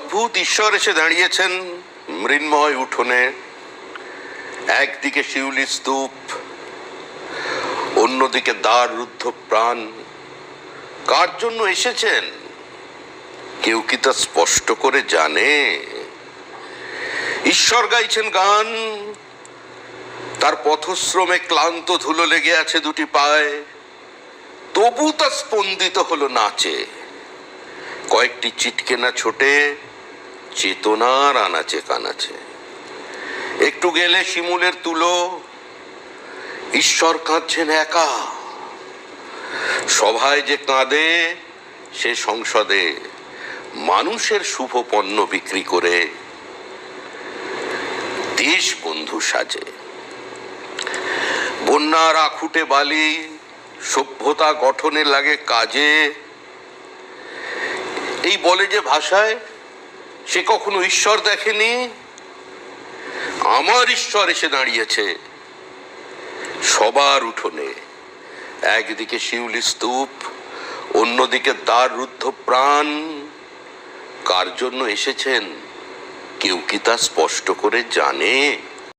অদ্ভুত ঈশ্বর এসে দাঁড়িয়েছেন মৃন্ময় উঠোনে। একদিকে শিউলি স্তূপ, অন্যদিকে দ্বার রুদ্ধ প্রাণ। কার জন্য এসেছেন? কেউ কি তা স্পষ্ট করে জানে? ঈশ্বর গাইছেন গান, তার পথশ্রমে ক্লান্ত ধুলো লেগে আছে দুটি পায়ে। তবু তা স্পন্দিত হলো নাচে। কয়েকটি চিটকেনা ছোটে চেতনার আনাচে কানাচে। একটু গেলে শিমুলের তুলো, ঈশ্বর কাঁদছেন একা। সভায় যে কাঁদে, সে সংসদে মানুষের শুভ পণ্য বিক্রি করে দেশ বন্ধু সাজে। বন্যার আখুটে বালি, সভ্যতা গঠনে লাগে কাজে। এই বলে যে ভাষায় সে কখনো ঈশ্বর দেখেনি? আমার ঈশ্বর এসে দাঁড়িয়েছে। সবার উঠোনে। একদিকে শিউলি স্তূপ, অন্যদিকে দ্বার রুদ্ধ প্রাণ। কার জন্য এসেছেন? কেউ কি তা স্পষ্ট করে জানে?